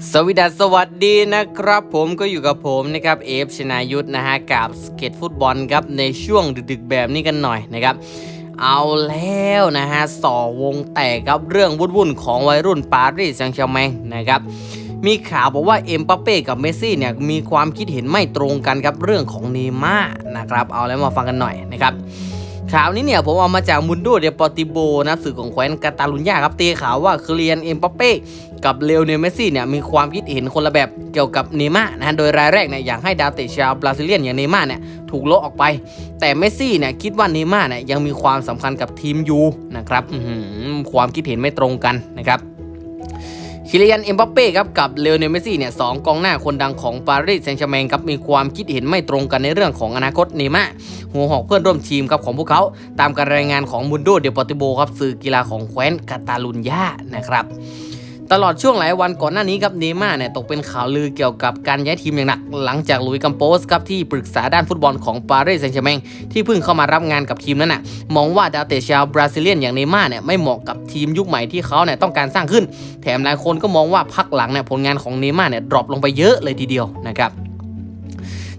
สวัสดีสวัสดีนะครับ ผมก็อยู่กับผมนะครับเอฟชนายุทธนะฮะกับสเก็ตฟุตบอลครับในช่วงดึกๆแบบนี้กันหน่อยนะครับ เอาแล้วนะฮะส่อวงแตกครับเรื่องวุ่นๆของวัยรุ่นปารีสแซงต์แชร์แมงนะครับมีข่าวบอกว่าเอ็มบัปเป้กับเมสซี่เนี่ยมีความคิดเห็นไม่ตรงกันครับเรื่องของเนม่านะครับเอาแล้วมาฟังกันหน่อยนะครับ ข่าวนี้เนี่ยผมเอามาจากมุนโดเดปอติโบนะสื่อของแคว้นกาตาลุญญาครับตีข่าวว่าเคลียนเอ็มปอปเป้กับเลวเนเมซี่เนี่ยมีความคิดเห็นคนละแบบเกี่ยวกับเนม่านะโดยรายแรกเนี่ยอยากให้ดาวเตะชาวบราซิเลียนอย่างเนม่าเนี่ยถูกโละออกไป แต่เมซี่เนี่ยคิดว่าเนม่าเนี่ยยังมีความสำคัญกับทีมยูนะครับความคิดเห็นไม่ตรงกันนะครับ คิเลียนเอ็มบัปเป้ครับกับเลโอเนลเมสซี่เนี่ยสองกองหน้าคนดังของปารีสแซงต์แชร์แมงครับมีความคิดเห็นไม่ตรงกันในเรื่องของอนาคตเนม่าหัวหอกเพื่อนร่วมทีมครับของพวกเขา ตามการรายงานของมุนโดเดปอติโบครับสื่อกีฬาของแคว้นกาตาลุญญานะครับ ตลอดช่วงหลายวันก่อนหน้านี้ครับเนม่าเนี่ยตกเป็นข่าวลือเกี่ยวกับการย้ายทีมอย่างหนัก หลังจากลุยกัมโปสครับที่ปรึกษาด้านฟุตบอลของปารีสแซงต์แชร์แมงที่เพิ่งเข้ามารับงานกับทีมนั้นน่ะมองว่าดาวเตะชาวบราซิเลียนอย่างเนม่าเนี่ยไม่เหมาะกับทีมยุคใหม่ที่เขาเนี่ยต้องการสร้างขึ้น แถมหลายคนก็มองว่าพักหลังเนี่ยผลงานของเนม่าเนี่ยดรอปลงไปเยอะเลยทีเดียวนะครับ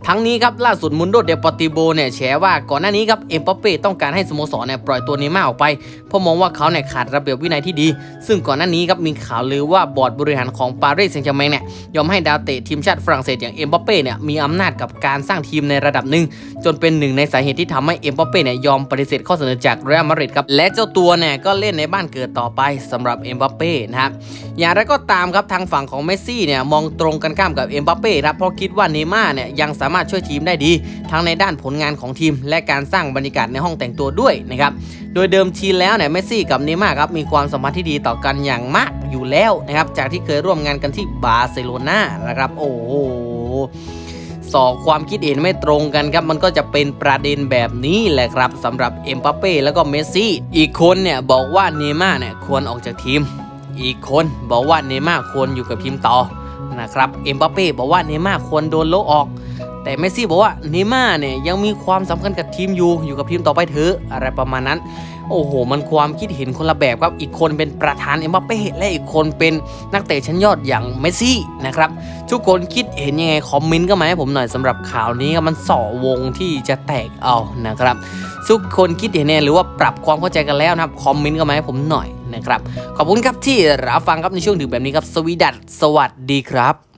ทั้งนี้ครับล่าสุดมุนโดเดปอติโบเนี่ยแฉว่าก่อนหน้านี้ครับเอ็มบัปเป้ต้องการให้สโมสรเนี่ยปล่อยตัวเนย์ม่าออกไป เพราะมองว่าเขาเนี่ยขาดระเบียบวินัยที่ดี ซึ่งก่อนหน้านี้ครับมีข่าวลือว่าบอร์ดบริหารของปารีสแซงต์แชร์แมงเนี่ยยอมให้ดาวเตะทีมชาติฝรั่งเศสอย่างเอ็มบัปเป้เนี่ยมีอำนาจกับการสร้างทีมในระดับหนึ่งจนเป็นหนึ่งในสาเหตุที่ทำให้เอ็มบัปเป้เนี่ยยอมปฏิเสธข้อเสนอจากเรอัลมาดริดครับและเจ้าตัวเนี่ยก็เล่นในบ้านเกิดต่อไปสำหรับเอ็มบัปเป้นะครับอย่างไรก็ตามครับทางฝั่งของเมสซี่เนี่ยมองตรงกันข้ามกับเอ็มบัปเป้ครับเพราะคิดว่าเนย์ม่าเนี่ยยังสามารถช่วยทีมได้ดี ทั้งในด้านผลงานของทีม และการสร้างบรรยากาศในห้องแต่งตัวด้วยนะครับโดยเดิมทีแล้วเนี่ยเมสซี่กับเนม่าครับมีความสัมพันธ์ที่ดีต่อกันอย่างมากอยู่แล้วนะครับจากที่เคยร่วมงานกันที่บาร์เซโลนานะครับโอ้โหสอกความคิดเห็นไม่ตรงกันครับ มันก็จะเป็นประเด็นแบบนี้แหละครับสำหรับเอ็มบัปเป้แล้วก็เมสซี่ อีกคนเนี่ยบอกว่าเนม่าเนี่ยควรออกจากทีม อีกคนบอกว่าเนม่าควรอยู่กับทีมต่อนะครับเอ็มบัปเป้บอกว่าเนม่าควรโดนโละออก แต่เมสซี่บอกว่าเนม่าเนี่ยยังมีความสำคัญกับทีมอยู่อยู่กับทีมต่อไปเถอะอะไรประมาณนั้น โอ้โห มันความคิดเห็นคนละแบบครับอีกคนเป็นประธานเอ็มบัปเป้และอีกคนเป็นนักเตะชั้นยอดอย่างเมสซี่นะครับทุกคนคิดเห็นยังไงคอมเมนต์ก็มาให้ผมหน่อยสำหรับข่าวนี้ครับมันส่อวงที่จะแตกเอานะครับทุกคนคิดเห็นเนี่ยหรือว่าปรับความเข้าใจกันแล้วนะครับคอมเมนต์ก็มาให้ผมหน่อยนะครับขอบคุณครับที่รับฟังครับในช่วงดึกแบบนี้ครับสวีดัตสวัสดีครับ